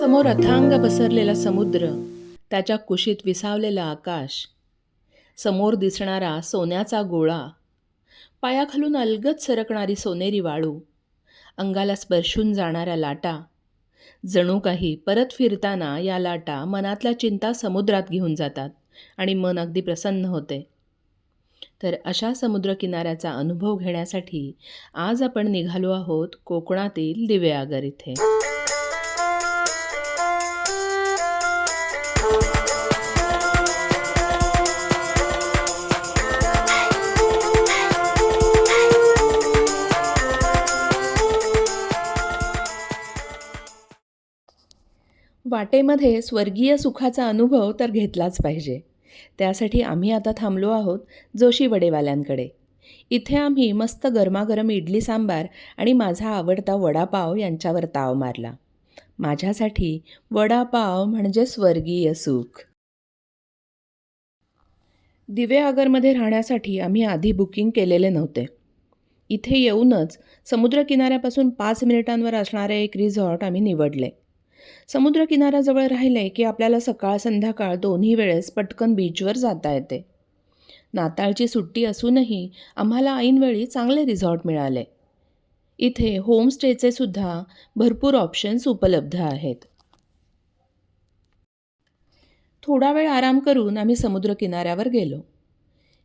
समोर अथांग पसरलेला समुद्र त्याच्या कुशीत विसावलेलं आकाश समोर दिसणारा सोन्याचा गोळा पायाखालून अलगत सरकणारी सोनेरी वाळू अंगाला स्पर्शून जाणाऱ्या लाटा जणू काही परत फिरताना या लाटा मनातल्या चिंता समुद्रात घेऊन जातात आणि मन अगदी प्रसन्न होते. तर अशा समुद्रकिनाऱ्याचा अनुभव घेण्यासाठी आज आपण निघालो आहोत कोकणातील दिवेआगर इथे. वाटेमध्ये स्वर्गीय सुखाचा अनुभव तर घेतलाच पाहिजे. त्यासाठी आम्ही आता थांबलो आहोत जोशी वडेवाल्यांकडे. इथे आम्ही मस्त गरमागरम इडली सांबार आणि माझा आवडता वडापाव यांच्यावर ताव मारला. माझ्यासाठी वडापाव म्हणजे स्वर्गीय सुख. दिवे आगरमध्ये राहण्यासाठी आम्ही आधी बुकिंग केलेले नव्हते. इथे येऊनच समुद्रकिनाऱ्यापासून पाच मिनिटांवर असणारे एक रिझॉर्ट आम्ही निवडले. समुद्रकिनाऱ्याजवळ राहिले की आपल्याला सकाळ संध्याकाळ दोन्ही वेळेस पटकन बीचवर जाता येते. नाताळची सुट्टी असूनही आम्हाला ऐनवेळी चांगले रिझॉर्ट मिळाले. इथे होमस्टेचे सुद्धा भरपूर ऑप्शन्स उपलब्ध आहेत. थोडा वेळ आराम करून आम्ही समुद्रकिनाऱ्यावर गेलो.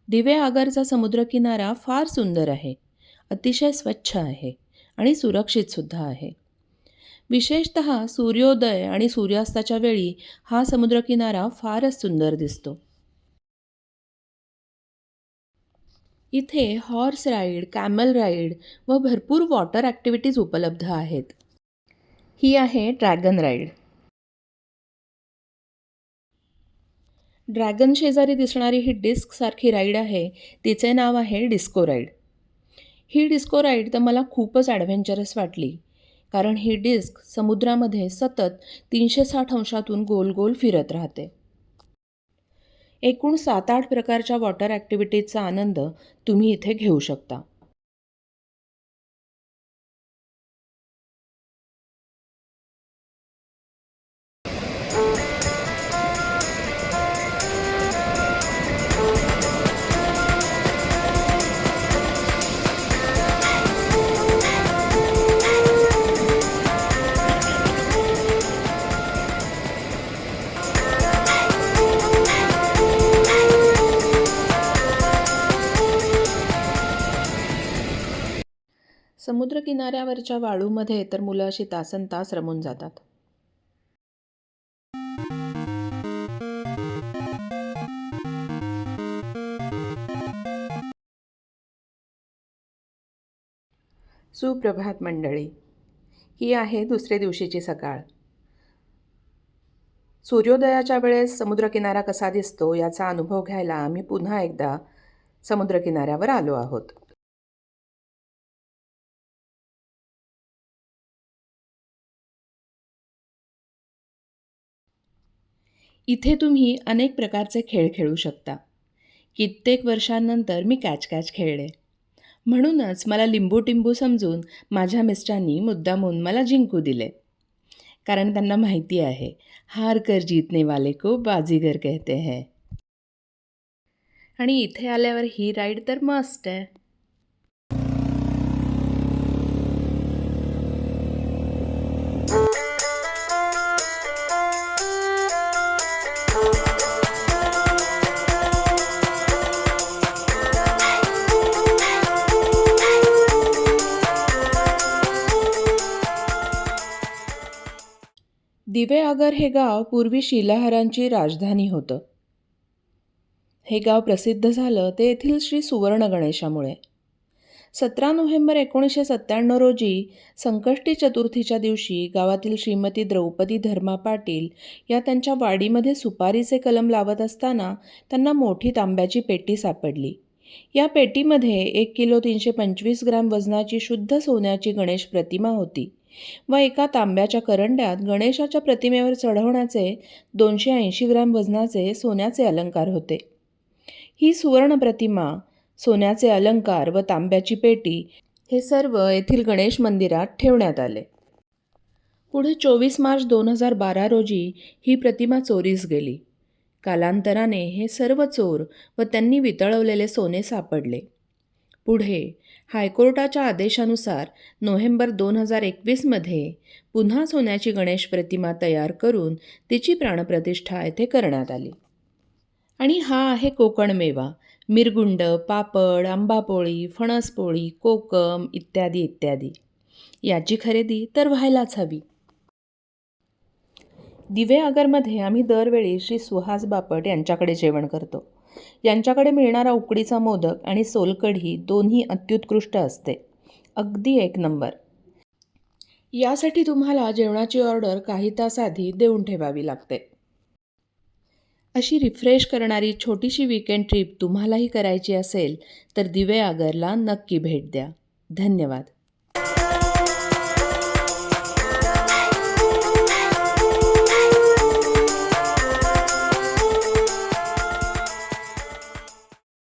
दिवे आगरचा समुद्रकिनारा फार सुंदर आहे. अतिशय स्वच्छ आहे आणि सुरक्षितसुद्धा आहे. विशेषत सूर्योदय आणि सूर्यास्ताच्या वेळी हा समुद्रकिनारा फारच सुंदर दिसतो. इथे हॉर्स राईड कॅमल राईड व भरपूर वॉटर ॲक्टिव्हिटीज उपलब्ध आहेत. ही आहे ड्रॅगन राईड ड्रॅगन शेजारी दिसणारी ही डिस्कसारखी राईड आहे तिचे नाव आहे डिस्को राईड ही डिस्को राईड तर मला खूपच ॲडव्हेंचरस वाटली. कारण ही डिस्क समुद्रामध्ये सतत तीनशे साठ अंशातून गोल गोल फिरत राहते. एकूण सात आठ प्रकारच्या वॉटर ॲक्टिव्हिटीजचा आनंद तुम्ही इथे घेऊ शकता. समुद्रकिनाऱ्यावरच्या वाळूमध्ये तर मुलं अशी तासन तास रमून जातात. सुप्रभात मंडळी ही आहे दुसऱ्या दिवशीची सकाळ. सूर्योदयाच्या वेळेस समुद्रकिनारा कसा दिसतो याचा अनुभव घ्यायला आम्ही पुन्हा एकदा समुद्रकिनाऱ्यावर आलो आहोत. इथे तुम्ही अनेक प्रकारचे खेळ खेळू शकता. कित्येक वर्षांनंतर मी कॅच कॅच खेळले. म्हणूनच मला लिंबू टिंबू समजून माझ्या मिस्टरांनी मुद्दामून मला जिंकू दिले. कारण त्यांना माहिती आहे हार कर जीतने वाले को बाजीगर कहते हैं. आणि इथे आल्यावर ही राईड तर मस्त आहे. दिवेआगर हे गाव पूर्वी शिलाहारांची राजधानी होतं. हे गाव प्रसिद्ध झालं ते येथील श्री सुवर्ण गणेशामुळे. सतरा नोव्हेंबर एकोणीसशे सत्त्याण्णव रोजी संकष्टी चतुर्थीच्या दिवशी गावातील श्रीमती द्रौपदी धर्मा पाटील या त्यांच्या वाडीमध्ये सुपारीचे कलम लावत असताना त्यांना मोठी तांब्याची पेटी सापडली. या पेटीमध्ये एक किलो तीनशे पंचवीस ग्रॅम वजनाची शुद्ध सोन्याची गणेश प्रतिमा होती. व एका तांब्याच्या करंड्यात गणेशाच्या प्रतिमेवर चढवण्याचे दोनशे ऐंशी ग्रॅम वजनाचे सोन्याचे अलंकार होते. ही सुवर्ण प्रतिमा सोन्याचे अलंकार व तांब्याची पेटी हे सर्व येथील गणेश मंदिरात ठेवण्यात आले. पुढे चोवीस मार्च दोन हजार बारा रोजी ही प्रतिमा चोरीस गेली. कालांतराने हे सर्व चोर व त्यांनी वितळवलेले सोने सापडले. पुढे हायकोर्टाच्या आदेशानुसार नोव्हेंबर दोन हजार एकवीसमध्ये पुन्हा सोन्याची गणेश प्रतिमा तयार करून तिची प्राणप्रतिष्ठा येथे करण्यात आली. आणि हा आहे कोकण मेवा. मिरगुंड पापड आंबापोळी फणसपोळी कोकम इत्यादी इत्यादी. याची खरेदी तर व्हायलाच हवी. दिवे आगरमध्ये आम्ही दरवेळी श्री सुहास बापट यांच्याकडे जेवण करतो. यांच्याकडे मिळणारा उकडीचा मोदक आणि सोलकढी दोन्ही अत्युत्कृष्ट असते. अगदी एक नंबर. यासाठी तुम्हाला जेवणाची ऑर्डर काही तास आधी देऊन ठेवावी लागते. अशी रिफ्रेश करणारी छोटीशी विकेंड ट्रिप तुम्हालाही करायची असेल तर दिवे आगरला नक्की भेट द्या. धन्यवाद.